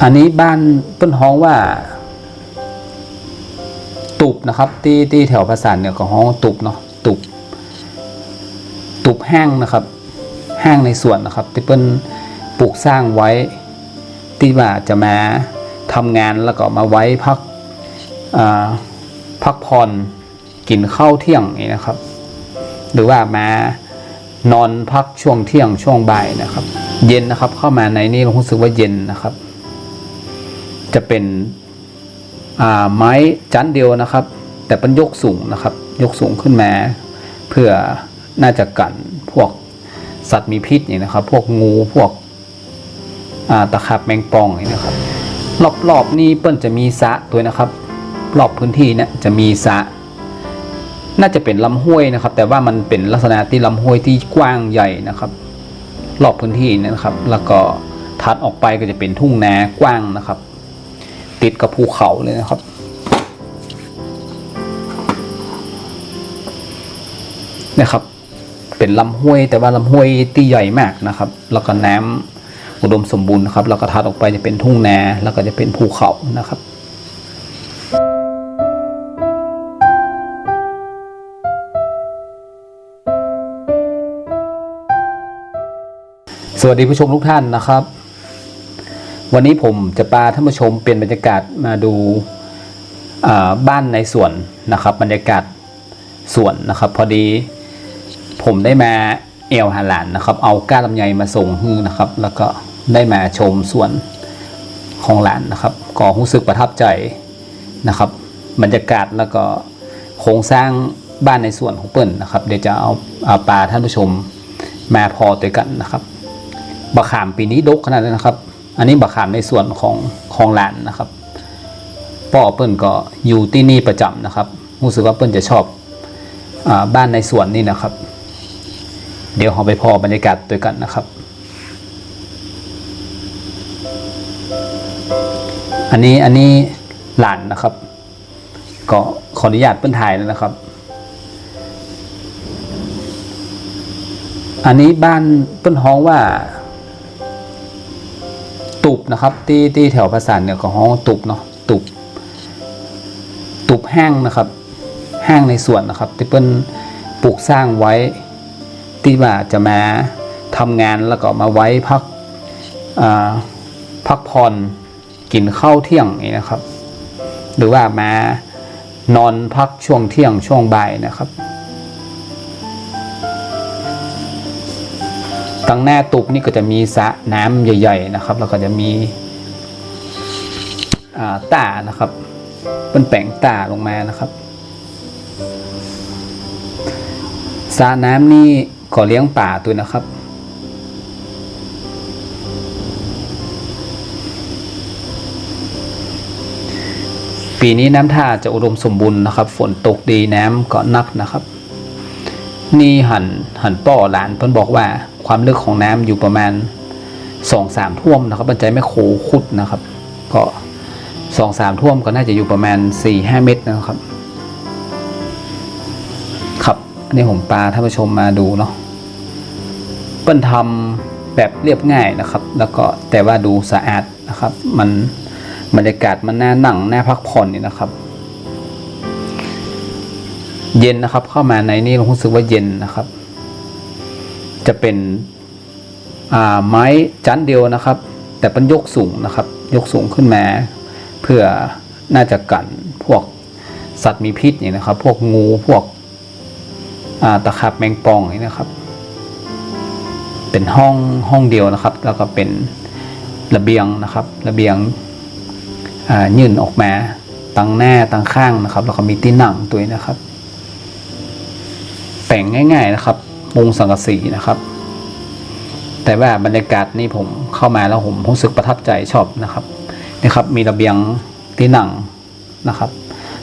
อันนี้บ้านเปิ้นฮ้องว่า ตุบนะครับ ที่ที่แถวภาษาเนี่ยก็ฮ้องตุบเนาะตุบตุบแห้งนะครับแห้งในสวนนะครับ ที่เปิ้นปลูกสร้างไว้ ที่ว่าจะมาทำงานแล้วก็มาไว้พักพักผ่อนกินข้าวเที่ยงนี่นะครับ หรือว่ามานอนพักช่วงเที่ยงช่วงบ่ายนะครับ เย็นนะครับ เข้ามาในนี่เรารู้สึกว่าเย็นนะครับ จะเป็นไม้จันเดียวนะครับ แต่เป็นยกสูงนะครับ ยกสูงขึ้นมา เพื่อน่าจะกันพวกสัตว์มีพิษอย่างนะครับ พวกงูพวกตะขาบแมงป่องอย่างนะครับ รอบๆนี่เปิ้นจะมีสะด้วยนะครับ รอบพื้นที่เนี่ยจะมีสะน่าจะเป็นลำห้วยนะครับ แต่ว่ามันเป็นลักษณะที่ลำห้วยที่กว้างใหญ่นะครับ รอบพื้นที่นยนะครับ แล้วก็ถัดออกไปก็จะเป็นทุ่งนากว้างนะครับ ติดกับภูเขาเลยนะครับ นะครับ เป็นลำห้วยแต่ว่าลำห้วยที่ใหญ่มากนะครับ แล้วก็น้ำอุดมสมบูรณ์นะครับ แล้วก็ถัดออกไปจะเป็นทุ่งนาแล้วก็จะเป็นภูเขานะครับสวัสดีผู้ชมทุกท่านนะครับ วันนี้ผมจะพาท่านผู้ชมเปลี่ยนบรรยากาศมาดูบ้านในสวนนะครับบรรยากาศสวนนะครับ พอดีผมได้มาเอวหาลานนะครับ เอาก้าลำไยมาส่งฮือนะครับ แล้วก็ได้มาชมสวนของหลานนะครับ ก็รู้สึกประทับใจนะครับ บรรยากาศแล้วก็โครงสร้างบ้านในสวนของเปิ้ลนะครับ เดี๋ยวจะเอาเอาปลาท่านผู้ชมมาพอตัวกันนะครับบะขามปีนี้ดกขนาดนั้นนะครับ อันนี้บะขามในส่วนของของหลานนะครับพ่อเปิ้ลก็อยู่ที่นี่ประจำนะครับรู้สึกว่าเปิ้ลจะชอบอบ้านในสวนนี่นะครับ เดี๋ยวเราไปพอบรรยากาศด้วยกันนะครับ อันนี้อันนี้หลานนะครับ ก็ขออนุญาตเปิ้ลถ่ายนะครับ อันนี้บ้านเปิ้ลฮ้องว่า นะครับที่ที่แถวภาษาเนี่ยก็ฮ้องตุบเนาะตุบตุบแห้งนะครับแห้งในสวนนะครับ ที่เปิ้ลปลูกสร้างไว้ที่ว่าจะมาทำงานแล้วก็มาไว้พักพักผ่อนกินข้าวเที่ยงนี่นะครับ หรือว่ามานอนพักช่วงเที่ยงช่วงบ่ายนะครับ ตั้งหน้าตุบนี่ก็จะมีสระน้ำใหญ่ๆนะครับ แล้วก็จะมีอ่าตานะครับเป็นแปลงตาลงมานะครับสระน้ำนี่ก็เลี้ยงป่าตัวนะครับปีนี้น้ำท่าจะอุดมสมบูรณ์นะครับ ฝนตกดีน้ำก็นักนะครับ นี่หันหันป่อหลานเพิ่นบอกว่า ความลึกของน้ำอยู่ประมาณสองสามท่วมนะครับบรรจัยไม่โคขุดนะครับ ก็สองสามท่วมก็น่าจะอยู่ประมาณสี่ห้าเมตรนะครับ ครับอันนี้ผมปลาท่านผู้ชมมาดูเนาะเปิ้นทำแบบเรียบง่ายนะครับ แล้วก็แต่ว่าดูสะอาดนะครับ มันบรรยากาศมันน่านั่งน่าพักผ่อนนี่นะครับ เย็นนะครับเข้ามาในนี่เรารู้สึกว่าเย็นนะครับ จะเป็นไม้จันเดียวนะครับ แต่เป็นยกสูงนะครับ ยกสูงขึ้นมาเพื่อน่าจะกันพวกสัตว์มีพิษอย่นะครับ พวกงูพวกตะขาบแมงป่องนี้นะครับ เป็นห้องห้องเดียวนะครับ แล้วก็เป็นระเบียงนะครับ ระเบียงยื่นออกมาตั้งหน้าตั้งข้างนะครับ แล้วก็มีที่นั่งตัวนะครับ แต่งง่าย ๆนะครับ มุงสังกะสีนะครับ แต่ว่าบรรยากาศนี่ผมเข้ามาแล้วผมรู้สึกประทับใจชอบนะครับนี่ครับ มีระเบียงที่นั่งนะครับ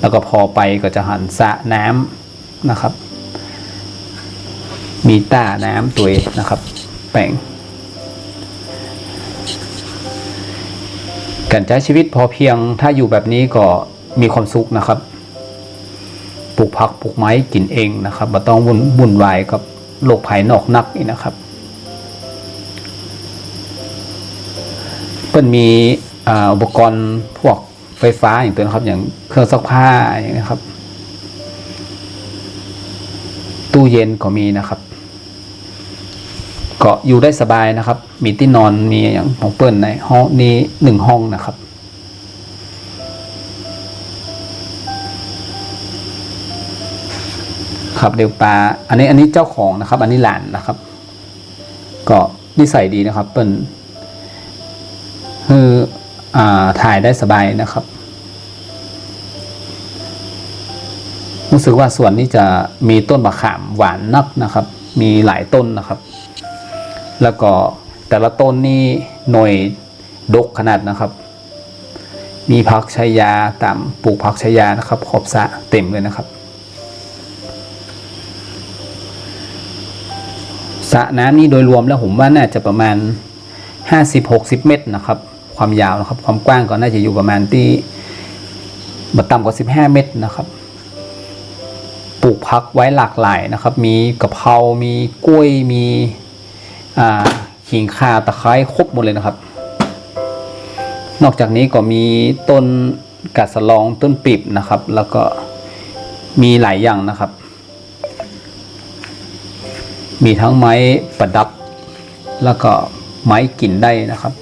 แล้วก็พอไปก็จะหันสระน้ำนะครับ มีต้าน้ำตัวนะครับ แปลงการใช้ชีวิตพอเพียงถ้าอยู่แบบนี้ก็มีความสุขนะครับปลูกผักปลูกไม้กินเองนะครับไม่ต้องวุ่นวุ่นวายกับ โลกภายนอกนักนี่นะครับเปิ้นมีอุปกรณ์พวกไฟฟ้าอย่างตัวนะครับอย่างเครื่องซักผ้าอย่างนี้ครับ ตู้เย็นก็มีนะครับ ก็อยู่ได้สบายนะครับ มีที่นอนมีอย่างของเปิ้ลในห้องนี้หนึ่งห้องนะครับ ครับเดี๋ยวปลาอันนี้อันนี้เจ้าของนะครับ อันนี้หลานนะครับ ก็นิสัยดีนะครับ เปิ้ลคืออ่าถ่ายได้สบายนะครับรู้สึกว่าส่วนนี้จะมีต้นมะขามหวานนักนะครับ มีหลายต้นนะครับ แล้วก็แต่ละต้นนี่หน่วยดกขนาดนะครับ มีพักชายาตามปลูกพักชายานะครับ ขอบสะเต็มเลยนะครับ สระน้ำนี่โดยรวมแล้วผมว่าน่าจะประมาณ 50-60 เมตรนะครับ ความยาวนะครับ ความกว้างก็น่าจะอยู่ประมาณที่บต่ำกว่า 15 เมตรนะครับ ปลูกพักไว้หลากหลายนะครับ มีกะเพรา มีกล้วย มีขิงข่า ตะไคร้ ครบหมดเลยนะครับ นอกจากนี้ก็มีต้นกาดสลอง ต้นปีบนะครับ แล้วก็มีหลายอย่างนะครับ มีทั้งไม้ประดับ แล้วก็ไม้กินได้นะครับ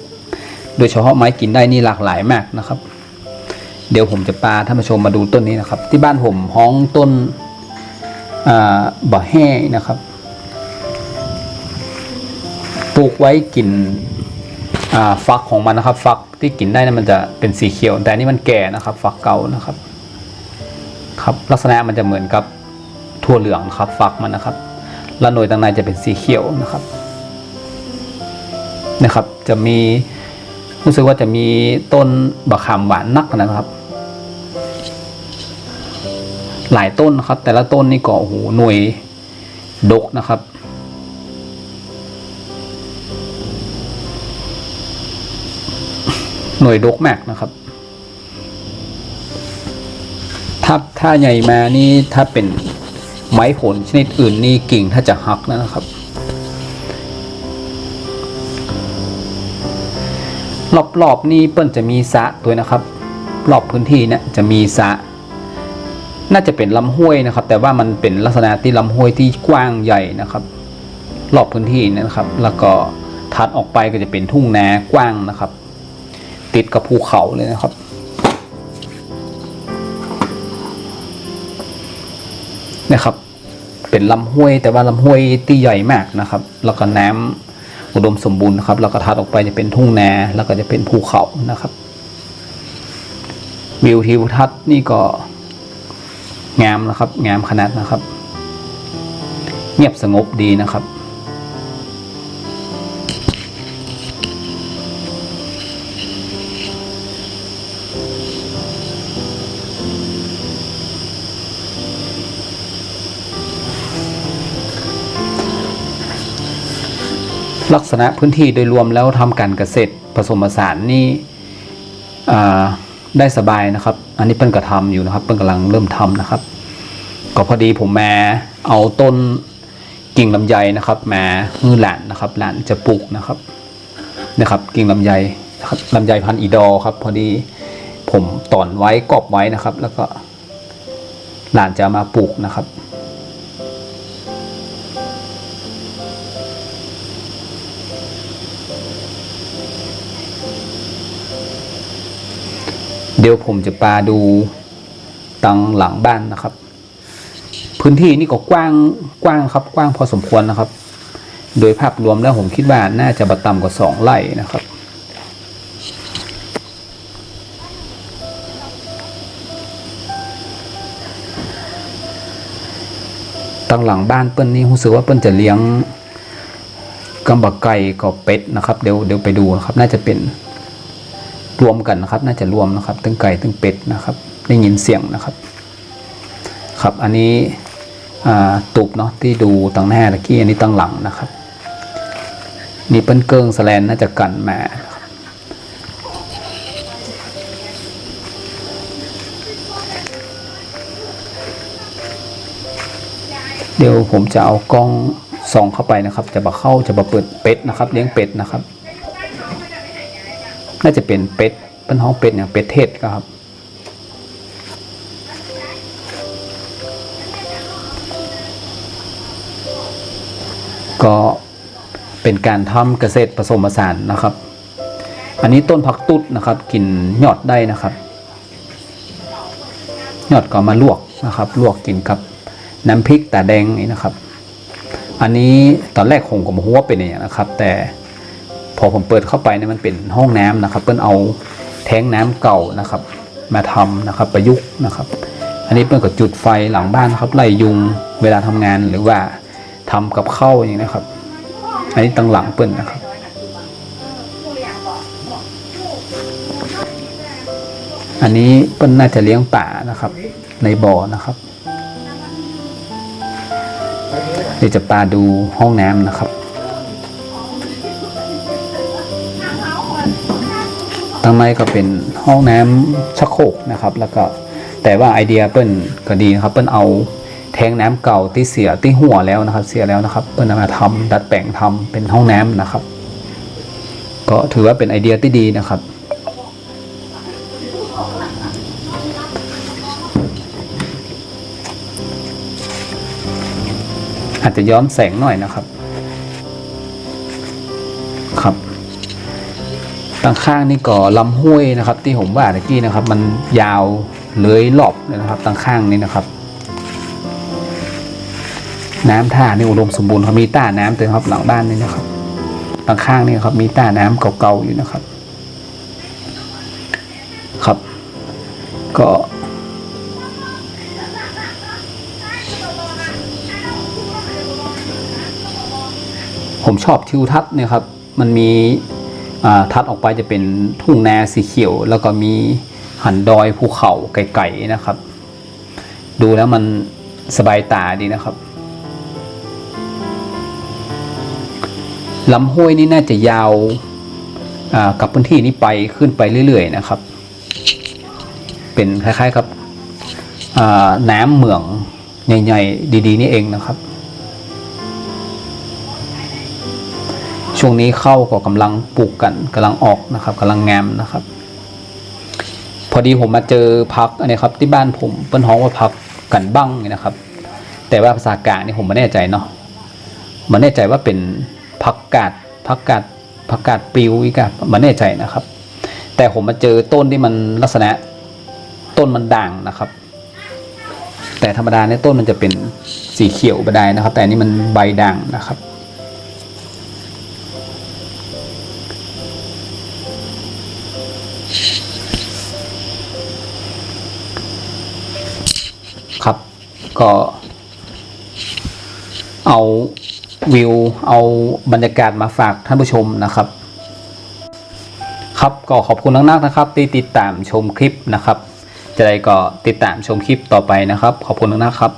โดยเฉพาะไม้กินได้นี่หลากหลายมากนะครับ เดี๋ยวผมจะพาท่านผู้ชมมาดูต้นนี้นะครับ ที่บ้านผมห้องต้นบ่อแห้นะครับปลูกไว้กินอ่าฟักของมันนะครับ ฟักที่กินได้นะมันจะเป็นสีเขียว แต่นี่มันแก่นะครับ ฟักเก่านะครับ ครับลักษณะมันจะเหมือนกับถั่วเหลืองครับ ฟักมันนะครับ แล้วหน่วยต่างในจะเป็นสีเขียวนะครับนะครับ จะมีรู้สึกว่าจะมีต้นบะขามหวานนักนะครับ หลายต้นนะครับ แต่ละต้นนี่ก็โอ้โหหน่วยดกนะครับหน่วยดกแมกนะครับ ถ้าถ้าใหญ่มานี่ถ้าเป็น ไม้ผลชนิดอื่นนี่กิ่งถ้าจะหักนะครับรอบๆนี่เปิ้ลจะมีสะด้วยนะครับ รอบพื้นที่เนี่ยจะมีสะน่าจะเป็นลำห้วยนะครับ แต่ว่ามันเป็นลักษณะที่ลำห้วยที่กว้างใหญ่นะครับ รอบพื้นที่นะครับ แล้วก็ถัดออกไปก็จะเป็นทุ่งนากว้างนะครับ ติดกับภูเขาเลยนะครับนะครับ เป็นลำห้วย แต่ว่าลำห้วยที่ใหญ่มากนะครับ แล้วก็น้ำอุดมสมบูรณ์นะครับ แล้วก็ถัดออกไปจะเป็นทุ่งนาแล้วก็จะเป็นภูเขานะครับวิวทิวทัศน์นี่ก็งามนะครับ งามขนาดนะครับ เงียบสงบดีนะครับ ลักษณะพื้นที่โดยรวมแล้วทำการเกษตรผสมผสานนี่ได้สบายนะครับ อันนี้เปิ้ลก็ทำอยู่นะครับเปิ้ลกำลังเริ่มทำนะครับ ก็พอดีผมแมเอาต้นกิ่งลำไยนะครับมามือหลานนะครับหลานจะปลูกนะครับนะครับ กิ่งลำไยครับลำไยพันอีดอครับ พอดีผมตอนไว้กอบไว้นะครับ แล้วก็หลานจะมาปลูกนะครับ เดี๋ยวผมจะปาดูตังหลังบ้านนะครับ พื้นที่นี่ก็กว้างกว้างครับ กว้างพอสมควรนะครับ โดยภาพรวมแล้วผมคิดว่าน่าจะบัต่ำกว่าสองไร่นะครับตังหลังบ้านเปิ้ลนี่รู้สึกว่าเปิ้ลจะเลี้ยงกำบักไก่กับเป็ดนะครับ เดี๋ยวเดี๋ยวไปดูนะครับ น่าจะเป็น รวมกันนะครับ น่าจะรวมนะครับทั้งไก่ทั้งเป็ดนะครับ ได้ยินเสียงนะครับ ครับอันนี้ตุบเนาะที่ดูตั้งหน้าตะกี้อันนี้ตั้งหลังนะครับ นี่เปิ้นเกิงสแลนน่าจะกันมานะครับเดี๋ยวผมจะเอากล้องส่องเข้าไปนะครับ จะมาเข้าจะมาเปิดเป็ดนะครับ เลี้ยงเป็ดนะครับ น่าจะเป็นเป็ดเป็นห้องเป็ดอย่างเป็ดเทศครับก็เป็นการทำเกษตรผสมผสานนะครับ อันนี้ต้นผักตุดนะครับ กินยอดได้นะครับ ยอดก็มาลวกนะครับ ลวกกินกับน้ำพริกตาแดงนี่นะครับ อันนี้ตอนแรกผมก็ไมารู้ว่าเป็นอย่างนะครับ แต่ อผมเปิดเข้าไปเนี่ยมันเป็นห้องน้ำนะครับ เปิ้นเอาแท้งน้ำเก่านะครับ มาทำนะครับประยุกต์นะครับ อันนี้เปิ้นก็จุดไฟหลังบ้านนะครับไล่ยุงเวลาทำงานหรือว่าทำกับข้าวอย่างนี้นะครับ อันนี้ตั้งหลังเปิ้นนะครับอันนี้เปิ้นน่าจะเลี้ยงป่านะครับ ในบ่อนะครับเดี๋ยวจะปาดูห้องน้ำนะครับ ทางในก็เป็นห้องน้ำชักโครกนะครับ แล้วก็แต่ว่าไอเดียเปิ้ลก็ดีนะครับ เปิ้ลเอาแทงน้ำเก่าที่เสียที่หัวแล้วนะครับ เสียแล้วนะครับ เปิ้ลมาทำดัดแปลงทำเป็นห้องน้ำนะครับ ก็ถือว่าเป็นไอเดียที่ดีนะครับอาจจะย้อนแสงหน่อยนะครับ ครับ ข้างนี่ก็ลำห้วยนะครับ ที่ผมว่าตะกี้นะครับ มันยาวเลื้อยรอบเลยนะครับทางข้างนี่นะครับ น้ำท่านี่อุดมสมบูรณ์ครับมีต้าน้ำเต็มครับหลังบ้านนี่นะครับทางข้างนี่ครับ มีต้าน้ำเก่าๆอยู่นะครับ ครับ ก็ผมชอบทิวทัศน์เนี่ยครับ มันมี ทัดออกไปจะเป็นทุ่งนาสีเขียว แล้วก็มีหันดอยภูเขาไกลๆนะครับ ดูแล้วมันสบายตาดีนะครับลำห้วยนี่น่าจะยาวกับพื้นที่นี้ไปขึ้นไปเรื่อยๆนะครับ เป็นคล้ายๆกับน้ำเหมืองใหญ่ๆดี ๆ นี่เองนะครับ ช่วงนี้เข้าก็กำลังปลูกกันกำลังออกนะครับกำลังงามนะครับ พอดีผมมาเจอพักอันนี้ครับที่บ้านผมเปิ้นฮ้องว่าพักกันบ้างนะครับ แต่ว่าภาษากลางนี่ผมไม่แน่ใจเนาะไม่แน่ใจว่าเป็นพักกาดพักกาดพักกาดปลิวอีกอะไม่แน่ใจนะครับ แต่ผมมาเจอต้นที่มันลักษณะต้นมันด่างนะครับ แต่ธรรมดาเนี่ยต้นมันจะเป็นสีเขียวบดายนะครับ แต่อันนี้มันใบด่างนะครับ ก็เอาวิวเอาบรรยากาศมาฝากท่านผู้ชมนะครับ ครับก็ขอบคุณนักๆนะครับ ที่ติดตามชมคลิปนะครับ จะได้ก็ติดตามชมคลิปต่อไปนะครับ ขอบคุณนักๆครับ